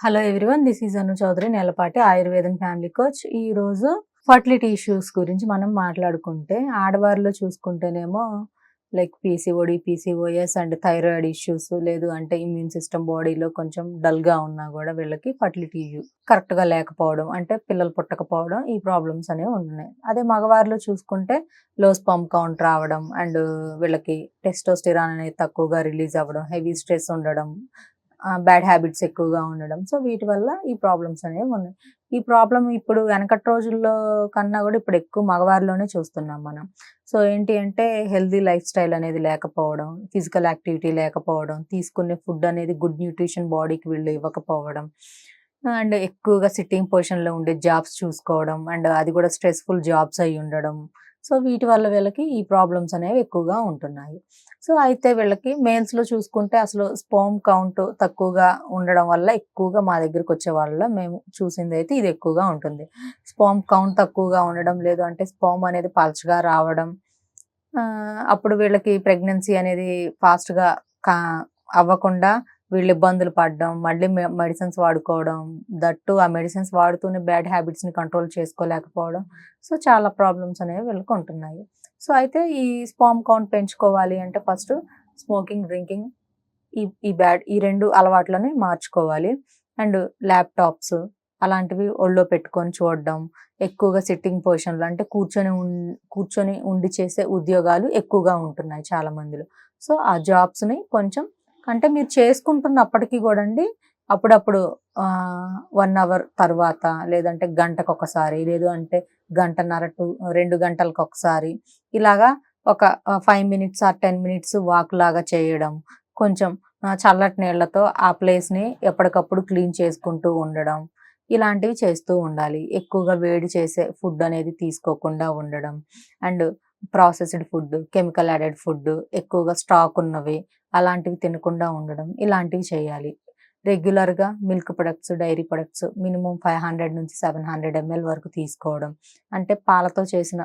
Hello everyone this is Anu Chowdary Nelapati ఆయుర్వేదం family coach ఈ రోజు ఫర్టిలిటీ ఇష్యూస్ గురించి మనం మాట్లాడుకుంటే ఆడవారిలో చూసుకుంటేనేమో like PCOD PCOS and thyroid issues లేదు అంటే ఇమ్యూన్ సిస్టమ్ బాడీలో కొంచెం డల్గా ఉన్నా కూడా వీళ్ళకి ఫర్టిలిటీ కరెక్ట్గా లేకపోవడం అంటే పిల్లలు పుట్టకపోవడం ఈ ప్రాబ్లమ్స్ అనేవి ఉంటున్నాయి. అదే మగవారిలో చూసుకుంటే లో స్పమ్ కౌంట్ రావడం అండ్ వీళ్ళకి టెస్టోస్టిరాన్ అనేది తక్కువగా రిలీజ్ అవ్వడం హెవీ స్ట్రెస్ ఉండడం బ్యాడ్ హ్యాబిట్స్ ఎక్కువగా ఉండడం. సో వీటి వల్ల ఈ ప్రాబ్లమ్స్ అనేవి ఉన్నాయి. ఈ ప్రాబ్లం ఇప్పుడు వెనకటి రోజుల్లో కన్నా కూడా ఇప్పుడు ఎక్కువ మగవారిలోనే చూస్తున్నాం మనం. సో ఏంటి అంటే హెల్దీ లైఫ్ స్టైల్ అనేది లేకపోవడం ఫిజికల్ యాక్టివిటీ లేకపోవడం తీసుకునే ఫుడ్ అనేది గుడ్ న్యూట్రిషన్ బాడీకి వీళ్ళు ఇవ్వకపోవడం అండ్ ఎక్కువగా సిట్టింగ్ పొజిషన్లో ఉండే జాబ్స్ చూసుకోవడం అండ్ అది కూడా స్ట్రెస్ఫుల్ జాబ్స్ అయి ఉండడం సో వీటి వల్ల వీళ్ళకి ఈ ప్రాబ్లమ్స్ అనేవి ఎక్కువగా ఉంటున్నాయి. సో అయితే వీళ్ళకి మెయిన్స్లో చూసుకుంటే అసలు స్పోమ్ కౌంట్ తక్కువగా ఉండడం వల్ల ఎక్కువగా మా దగ్గరికి వచ్చే వాళ్ళలో మేము చూసింది అయితే ఇది ఎక్కువగా ఉంటుంది. స్పోమ్ కౌంట్ తక్కువగా ఉండడం లేదు అంటే స్పోమ్ అనేది పల్చగా రావడం ఆ, అప్పుడు వీళ్ళకి ప్రెగ్నెన్సీ అనేది ఫాస్ట్గా కా అవ్వకుండా వీళ్ళు ఇబ్బందులు పడడం మళ్ళీ మెడిసిన్స్ వాడుకోవడం దట్టు ఆ మెడిసిన్స్ వాడుతూనే బ్యాడ్ హ్యాబిట్స్ని కంట్రోల్ చేసుకోలేకపోవడం. సో చాలా ప్రాబ్లమ్స్ అనేవి వీళ్ళకి ఉంటున్నాయి సో అయితే ఈ స్పామ్ కౌంట్ పెంచుకోవాలి అంటే ఫస్ట్ స్మోకింగ్ డ్రింకింగ్ ఈ ఈ బ్యాడ్ ఈ రెండు అలవాట్లని మార్చుకోవాలి. అండ్ ల్యాప్టాప్స్ అలాంటివి ఒళ్ళో పెట్టుకొని చూడడం ఎక్కువగా సిట్టింగ్ పొజిషన్లు అంటే కూర్చొని ఉం- కూర్చొని ఉండి చేసే ఉద్యోగాలు ఎక్కువగా ఉంటున్నాయి చాలా మందిలో సో ఆ జాబ్స్ని కొంచెం అంటే మీరు చేసుకుంటున్నప్పటికీ కూడా అండి అప్పుడప్పుడు వన్ అవర్ తర్వాత లేదంటే గంటకు ఒకసారి లేదు అంటే గంటన్నర టు రెండు గంటలకు ఒకసారి ఇలాగా ఒక five minutes or ten minutes walk లాగా చేయడం కొంచెం చల్లటి నీళ్ళతో ఆ ప్లేస్ని ఎప్పటికప్పుడు క్లీన్ చేసుకుంటూ ఉండడం ఇలాంటివి చేస్తూ ఉండాలి. ఎక్కువగా వేడి చేసే ఫుడ్ అనేది తీసుకోకుండా ఉండడం. And processed food chemical added food ఎక్కువగా స్టాక్ ఉన్నవి అలాంటివి తినకుండా ఉండడం ఇలాంటివి చేయాలి. రెగ్యులర్గా milk products dairy products minimum five hundred నుంచి సెవెన్ హండ్రెడ్ ఎంఎల్ వరకు తీసుకోవడం. అంటే పాలతో చేసిన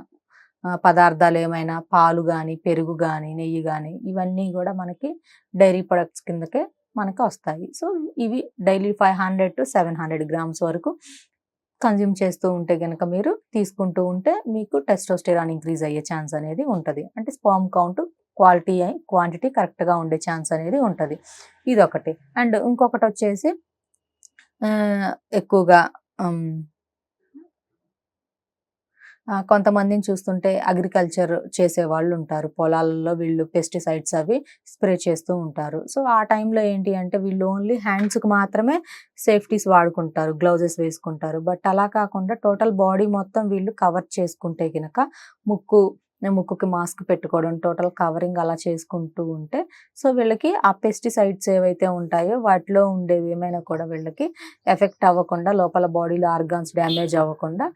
పదార్థాలు ఏమైనా పాలు కానీ పెరుగు కానీ నెయ్యి కానీ ఇవన్నీ కూడా మనకి డైరీ ప్రొడక్ట్స్ కిందకే మనకి వస్తాయి. సో ఇవి daily five hundred to seven hundred grams వరకు కన్జ్యూమ్ చేస్తూ ఉంటే కనుక మీరు తీసుకుంటూ ఉంటే మీకు టెస్టోస్టెరాన్ ఇంక్రీజ్ అయ్యే ఛాన్స్ అనేది ఉంటుంది. అంటే స్పామ్ కౌంట్ క్వాలిటీ క్వాంటిటీ కరెక్ట్గా ఉండే ఛాన్స్ అనేది ఉంటుంది. ఇది ఒకటి అండ్ ఇంకొకటి వచ్చేసి ఎక్కువగా కొంతమందిని చూస్తుంటే అగ్రికల్చర్ చేసే వాళ్ళు ఉంటారు పొలాలలో వీళ్ళు పెస్టిసైడ్స్ అవి స్ప్రే చేస్తూ ఉంటారు. సో ఆ టైంలో ఏంటి అంటే వీళ్ళు ఓన్లీ హ్యాండ్స్కి మాత్రమే సేఫ్టీస్ వాడుకుంటారు గ్లౌజెస్ వేసుకుంటారు. బట్ అలా కాకుండా టోటల్ బాడీ మొత్తం వీళ్ళు కవర్ చేసుకుంటే కనుక ముక్కు ముక్కుకి మాస్క్ పెట్టుకోవడం టోటల్ కవరింగ్ అలా చేసుకుంటూ ఉంటే సో వీళ్ళకి ఆ పెస్టిసైడ్స్ ఏవైతే ఉంటాయో వాటిలో ఉండేవి ఏమైనా కూడా వీళ్ళకి ఎఫెక్ట్ అవ్వకుండా లోపల బాడీలో ఆర్గాన్స్ డ్యామేజ్ అవ్వకుండా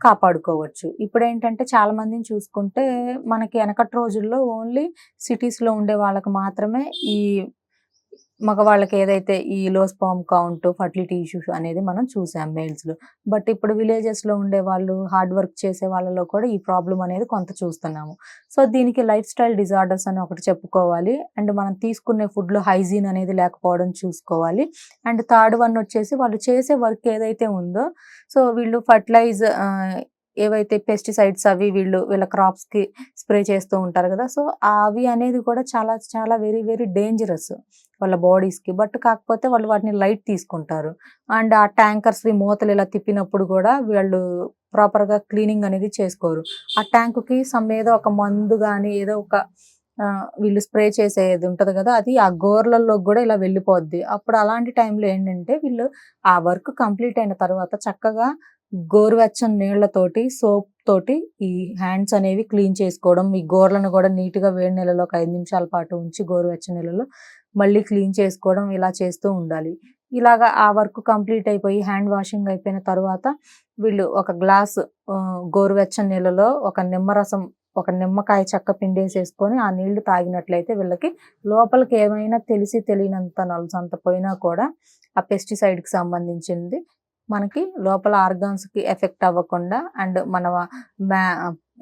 కాపాడుకోవచ్చు. ఇప్పుడు ఏంటంటే చాలా మందిని చూసుకుంటే మనకి వెనకటి రోజుల్లో ఓన్లీ సిటీస్లో ఉండే వాళ్ళకి మాత్రమే ఈ మగవాళ్ళకి ఏదైతే ఈ లో స్పామ్ కౌంట్ ఫర్టిలిటీ ఇష్యూస్ అనేది మనం చూసాం మేల్స్లో బట్ ఇప్పుడు విలేజెస్లో ఉండే వాళ్ళు హార్డ్ వర్క్ చేసే వాళ్ళలో కూడా ఈ ప్రాబ్లం అనేది కొంత చూస్తున్నాము. సో దీనికి లైఫ్ స్టైల్ డిజార్డర్స్ అని ఒకటి చెప్పుకోవాలి. అండ్ మనం తీసుకునే ఫుడ్లో హైజీన్ అనేది లేకపోవడం చూసుకోవాలి. అండ్ థర్డ్ వన్ వచ్చేసి వాళ్ళు చేసే వర్క్ ఏదైతే ఉందో సో వీళ్ళు ఫర్టిలైజ్ ఏవైతే పెస్టిసైడ్స్ అవి వీళ్ళు వీళ్ళ క్రాప్స్కి స్ప్రే చేస్తూ ఉంటారు కదా సో అవి అనేది కూడా చాలా చాలా వెరీ వెరీ డేంజరస్ వాళ్ళ బాడీస్కి బట్ కాకపోతే వాళ్ళు వాటిని లైట్ తీసుకుంటారు. అండ్ ఆ ట్యాంకర్స్ మూతలు ఇలా తిప్పినప్పుడు కూడా వీళ్ళు ప్రాపర్గా క్లీనింగ్ అనేది చేసుకోరు. ఆ ట్యాంకుకి సమ్ ఏదో ఒక మందు కానీ ఏదో ఒక వీళ్ళు స్ప్రే చేసేది ఉంటుంది కదా అది ఆ గోర్లలో కూడా ఇలా వెళ్ళిపోద్ది. అప్పుడు అలాంటి టైంలో ఏంటంటే వీళ్ళు ఆ వర్క్ కంప్లీట్ అయిన తర్వాత చక్కగా గోరువెచ్చని నీళ్ళతోటి సోప్ తోటి ఈ హ్యాండ్స్ అనేవి క్లీన్ చేసుకోవడం ఈ గోర్లను కూడా నీట్గా వేడి నీళ్ళలో ఒక ఐదు నిమిషాల పాటు ఉంచి గోరువెచ్చని నీళ్ళలో మళ్ళీ క్లీన్ చేసుకోవడం ఇలా చేస్తూ ఉండాలి. ఇలాగా ఆ వర్క్ కంప్లీట్ అయిపోయి హ్యాండ్ వాషింగ్ అయిపోయిన తర్వాత వీళ్ళు ఒక గ్లాస్ గోరువెచ్చని నీళ్ళలో ఒక నిమ్మరసం ఒక నిమ్మకాయ చెక్క పిండేసేసుకొని ఆ నీళ్ళు తాగినట్లయితే వీళ్ళకి లోపలికి ఏమైనా తెలిసి తెలియనంత నలుసంత పోయినా కూడా ఆ పెస్టిసైడ్కి సంబంధించింది మనకి లోపల ఆర్గాన్స్కి ఎఫెక్ట్ అవ్వకుండా అండ్ మన మ్యా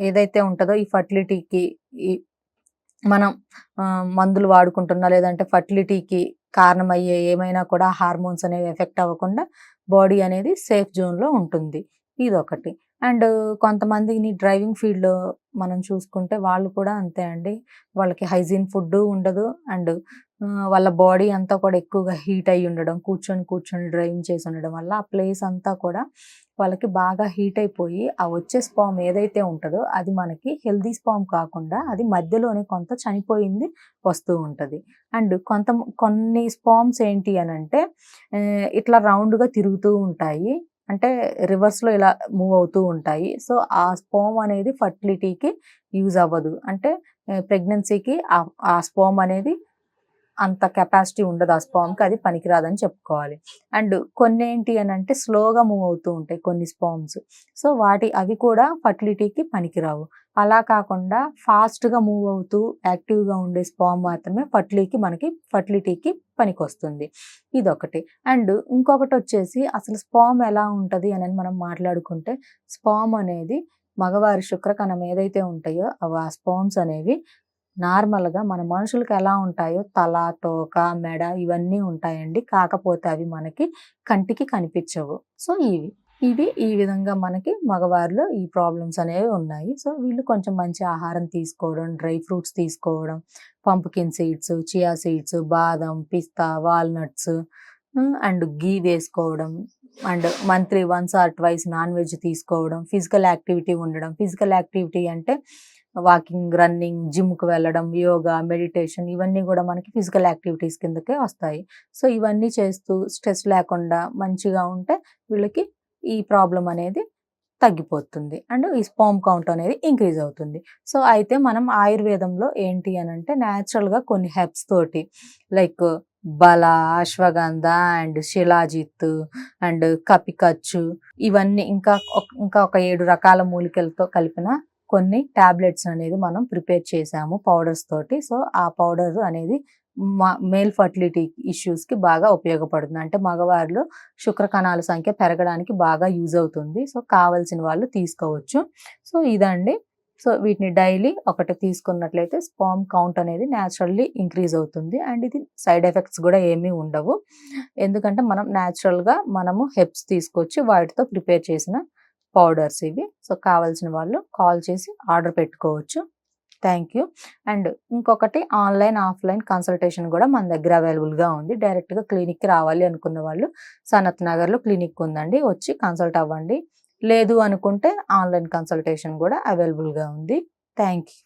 ఏదైతే ఉంటుందో ఈ ఫర్టిలిటీకి ఈ మనం మందులు వాడుకుంటున్నా లేదంటే ఫర్టిలిటీకి కారణమయ్యే ఏమైనా కూడా హార్మోన్స్ అనేవి ఎఫెక్ట్ అవ్వకుండా బాడీ అనేది సేఫ్ జోన్‌లో ఉంటుంది. ఇదొకటి. అండ్ కొంతమందిని డ్రైవింగ్ ఫీల్డ్‌లో మనం చూసుకుంటే వాళ్ళు కూడా అంతే అండి. వాళ్ళకి హైజీన్ ఫుడ్ ఉండదు. అండ్ వాళ్ళ బాడీ అంతా కూడా ఎక్కువగా హీట్ అయి ఉండడం, కూర్చొని, కూర్చొని డ్రైవింగ్ చేసి ఉండడం వల్ల ఆ ప్లేస్ అంతా కూడా వాళ్ళకి బాగా హీట్ అయిపోయి, ఆ వచ్చే స్పామ్ ఏదైతే ఉంటుందో అది మనకి హెల్తీ స్పామ్ కాకుండా అది మధ్యలోనే కొంత చనిపోయింది వస్తూ ఉంటుంది అండ్ కొంత కొన్ని స్పామ్స్ ఏంటి అని అంటే ఇట్లా రౌండ్‌గా తిరుగుతూ ఉంటాయి. అంటే రివర్స్‌లో ఇలా మూవ్ అవుతూ ఉంటాయి. సో, ఆ స్పోమ్ అనేది ఫర్టిలిటీకి యూజ్ అవ్వదు. అంటే ప్రెగ్నెన్సీకి ఆ స్పోమ్ అనేది అంత కెపాసిటీ ఉండదు. ఆ స్పామ్కి అది పనికిరాదని చెప్పుకోవాలి. అండ్ కొన్ని ఏంటి అని అంటే స్లోగా మూవ్ అవుతూ ఉంటాయి కొన్ని స్పెర్మ్స్. సో, వాటి అవి కూడా ఫర్టిలిటీకి పనికిరావు. అలా కాకుండా ఫాస్ట్‌గా మూవ్ అవుతూ యాక్టివ్‌గా ఉండే స్పామ్ మాత్రమే ఫర్టిలీకి మనకి ఫర్టిలిటీకి పనికొస్తుంది. ఇదొకటి. అండ్ ఇంకొకటి వచ్చేసి అసలు స్పామ్ ఎలా ఉంటుంది అని మనం మాట్లాడుకుంటే స్పామ్ అనేది మగవారి శుక్రకణం ఏదైతే ఉంటాయో అవి ఆ స్పామ్స్ అనేవి నార్మల్‌గా మన మనుషులకు ఎలా ఉంటాయో తల, తోక, మెడ ఇవన్నీ ఉంటాయండి. కాకపోతే అవి మనకి కంటికి కనిపించవు. సో, ఇవి. ఇది ఈ విధంగా మనకి మగవారిలో ఈ ప్రాబ్లమ్స్ అనేవి ఉన్నాయి. సో, వీళ్ళు కొంచెం మంచి ఆహారం తీసుకోవడం, డ్రై ఫ్రూట్స్ తీసుకోవడం, పంపుకిన్ సీడ్స్, చియా సీడ్స్, బాదం, పిస్తా, వాల్‌నట్స్ అండ్ గీ వేసుకోవడం. And monthly once or twice non veg తీసుకోవడం, ఫిజికల్ యాక్టివిటీ ఉండడం. ఫిజికల్ యాక్టివిటీ అంటే వాకింగ్, రన్నింగ్, జిమ్‌కి వెళ్ళడం, యోగా, మెడిటేషన్ ఇవన్నీ కూడా మనకి ఫిజికల్ యాక్టివిటీస్ కిందకే వస్తాయి. సో, ఇవన్నీ చేస్తూ స్ట్రెస్ లేకుండా మంచిగా ఉంటే వీళ్ళకి ఈ ప్రాబ్లం అనేది తగ్గిపోతుంది. అండ్ ఈ స్పోమ్ కౌంట్ అనేది ఇంక్రీజ్ అవుతుంది. సో, అయితే మనం ఆయుర్వేదంలో ఏంటి అని అంటే న్యాచురల్గా కొన్ని హెబ్స్ తోటి like bala, ashwagandha and shilajit and kapikachhu ఇవన్నీ ఇంకా ఇంకా ఒక ఏడు రకాల మూలికలతో కలిపిన కొన్ని టాబ్లెట్స్ అనేది మనం ప్రిపేర్ చేసాము పౌడర్స్ తోటి. సో, ఆ పౌడర్ అనేది మేల్ ఫర్టిలిటీ ఇష్యూస్‌కి బాగా ఉపయోగపడుతుంది. అంటే మగవారిలో శుక్ర కణాల సంఖ్య పెరగడానికి బాగా యూజ్ అవుతుంది. సో, కావాల్సిన వాళ్ళు తీసుకోవచ్చు. సో, ఇదండి. సో, వీటిని డైలీ ఒకటి తీసుకున్నట్లయితే స్పామ్ కౌంట్ అనేది న్యాచురల్లీ ఇంక్రీజ్ అవుతుంది. అండ్ ఇది సైడ్ ఎఫెక్ట్స్ కూడా ఏమీ ఉండవు. ఎందుకంటే మనం న్యాచురల్గా మనము హెప్స్ తీసుకొచ్చి వాటితో ప్రిపేర్ చేసిన పౌడర్స్ ఇవి. సో, కావాల్సిన వాళ్ళు కాల్ చేసి ఆర్డర్ పెట్టుకోవచ్చు. Thank you. అండ్ ఇంకొకటి ఆన్‌లైన్, ఆఫ్‌లైన్ కన్సల్టేషన్ కూడా మన దగ్గర అవైలబుల్‌గా ఉంది. డైరెక్ట్‌గా క్లినిక్‌కి రావాలి అనుకున్న వాళ్ళు సనత్ నగర్‌లో క్లినిక్ ఉందండి. వచ్చి కన్సల్ట్ అవ్వండి. లేదు అనుకుంటే ఆన్‌లైన్ కన్సల్టేషన్ కూడా అవైలబుల్‌గా ఉంది. Thank you.